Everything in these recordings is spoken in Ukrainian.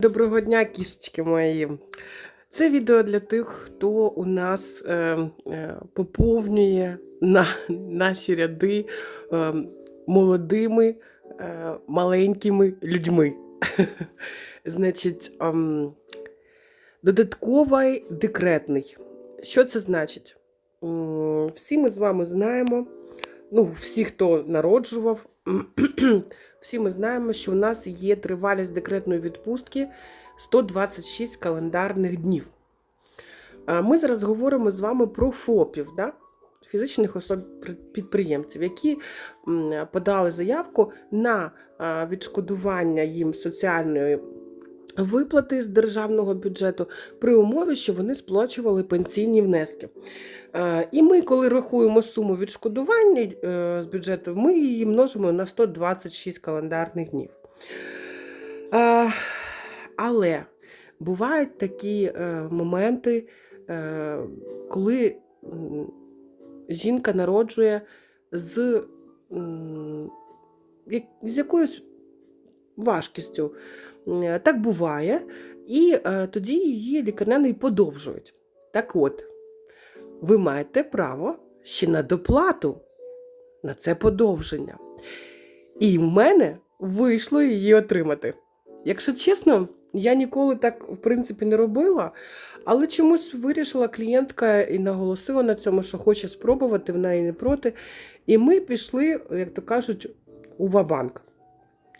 Доброго дня, кішечки мої. Це відео для тих, хто у нас е, е, поповнює на, наші ряди е, молодими е, маленькими людьми. Значить, ем, додатковий декретний. Що це значить? Всі ми з вами знаємо, ну, всі, хто народжував, всі ми знаємо, що у нас є тривалість декретної відпустки 126 календарних днів. Ми зараз говоримо з вами про ФОПів, да? фізичних особ підприємців, які подали заявку на відшкодування їм соціальної виплати з державного бюджету при умові, що вони сплачували пенсійні внески. Е, І ми, коли рахуємо суму відшкодування е, з бюджету, ми її множимо на 126 календарних днів. Е, Але бувають такі моменти, коли жінка народжує з, з якоюсь важкістю. Е, Так буває, і е, тоді її лікарняний подовжують. Так от, ви маєте право ще на доплату на це подовження. І в мене вийшло її отримати. Якщо чесно, я ніколи так, в принципі, не робила, але чомусь вирішила клієнтка і наголосила на цьому, що хоче спробувати, вона і не проти. І ми пішли, як то кажуть, у Вабанк.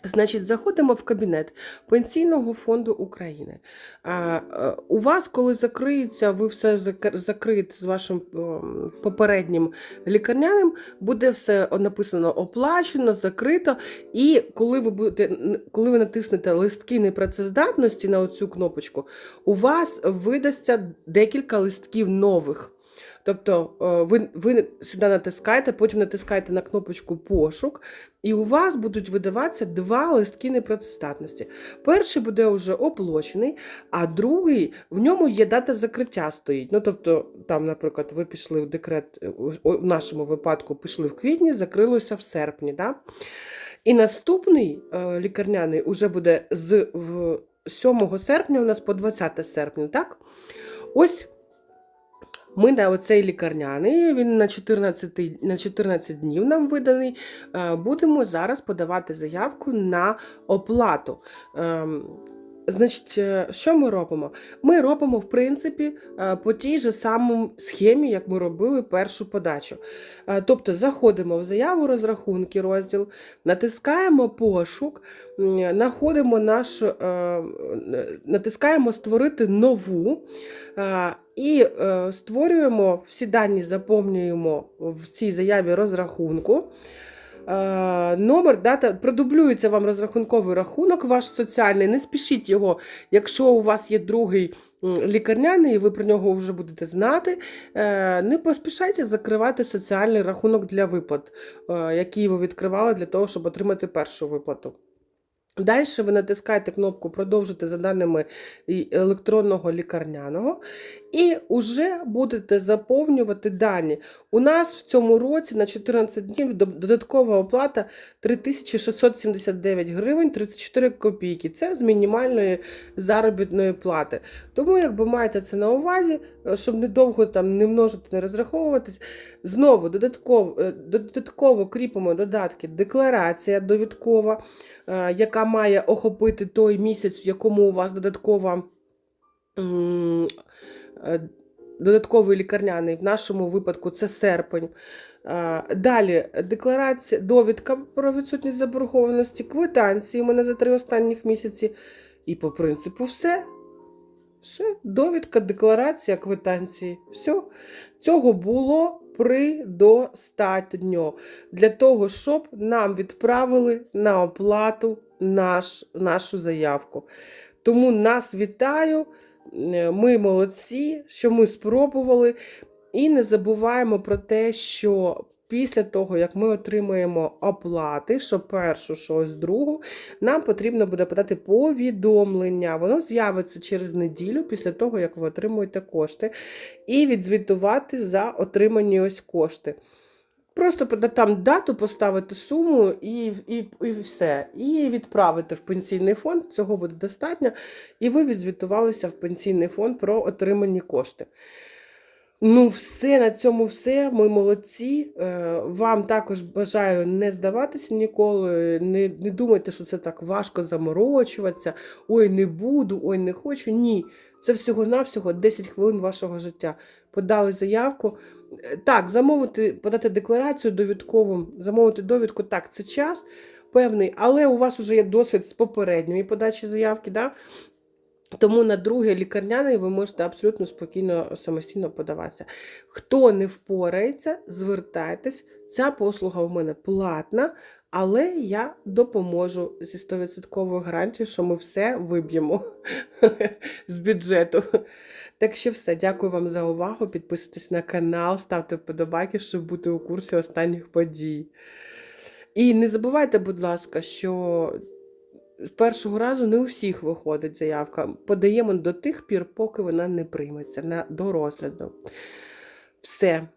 Значить, заходимо в кабінет Пенсійного фонду України. А, е, у вас, коли закриється, ви все зак- закриєте з вашим попереднім лікарняним, буде все написано оплачено, закрито. І коли ви будете, коли ви натиснете листки непрацездатності на оцю кнопочку, у вас видасться декілька листків нових. Тобто е, ви, ви сюди натискаєте, потім натискаєте на кнопочку пошук, і у вас будуть видаватися два листки непрацездатності. Перший буде вже оплачений, а другий в ньому є дата закриття стоїть. Ну, тобто, там, наприклад, ви пішли в декрет, е, в нашому випадку пішли в квітні, закрилося в серпні. Да? І наступний е, лікарняний уже буде з 7 серпня у нас по 20 серпня, так? Ось ми на оцей лікарняний, він на 14, на 14 днів нам виданий. е, Будемо зараз подавати заявку на оплату. Значить, е, що ми робимо? Ми робимо, в принципі, е, по тій же самій схемі, як ми робили першу подачу. Е, Тобто заходимо в заяву розрахунки розділ, натискаємо пошук, м, знаходимо наш, натискаємо створити нову. І створюємо всі дані, заповнюємо в цій заяві розрахунку. Е, Номер, дата, продублюється вам розрахунковий рахунок, ваш соціальний. Не спішіть його, якщо у вас є другий лікарняний, і ви про нього вже будете знати. е, Не поспішайте закривати соціальний рахунок для виплат, е, який ви відкривали для того, щоб отримати першу виплату. Далі ви натискаєте кнопку Продовжити за даними електронного лікарняного і вже будете заповнювати дані. У нас в цьому році на 14 днів додаткова оплата 3679 гривень 34 копійки. Це з мінімальної заробітної плати. Тому, якби маєте це на увазі, е, щоб недовго там не множити, не розраховуватись. Знову додатково, е, додатково кріпимо додатки декларація довідкова, е, яка має охопити той місяць, в якому у вас додаткова. Е, Додатковий лікарняний, в нашому випадку це серпень. Е, Далі декларація, довідка про відсутність заборгованості, квитанції у мене за три останніх місяці. І по принципу все. Все, довідка, декларація, квитанції. Все. Цього було предостатньо для того, щоб нам відправили на оплату наш, нашу заявку. Тому нас вітаю. Е, Ми молодці, що ми спробували. І не забуваємо про те, що після того, як ми отримаємо оплати, що першу, що ось другу, нам потрібно буде подати повідомлення. Воно з'явиться через неділю після того, як ви отримуєте кошти, і відзвітувати за отримані ось кошти. Просто там дату поставити суму і, і, і все. І відправити в пенсійний фонд. Цього буде достатньо. І ви відзвітувалися в пенсійний фонд про отримані кошти. Ну, все, на цьому все. Ми молодці. Е, Вам також бажаю не здаватися ніколи. Не, не думайте, що це так важко заморочуватися. Ой, не буду, ой, не хочу. Ні. Це всього-навсього 10 хвилин вашого життя. Подали заявку. Так, замовити, подати декларацію довідкову, замовити довідку, так, це час певний, але у вас вже є досвід з попередньої подачі заявки. Да? Тому на другий лікарняний ви можете абсолютно спокійно самостійно подаватися. Хто не впорається, звертайтесь. Ця послуга у мене платна, але я допоможу зі 100% гарантією, що ми все виб'ємо з бюджету. Так що все, дякую вам за увагу. Підписуйтесь на канал, ставте вподобайки, щоб бути у курсі останніх подій. І не забувайте, будь ласка, що з першого разу не у всіх виходить заявка. Подаємо до тих пір, поки вона не прийметься на, до розгляду. Все.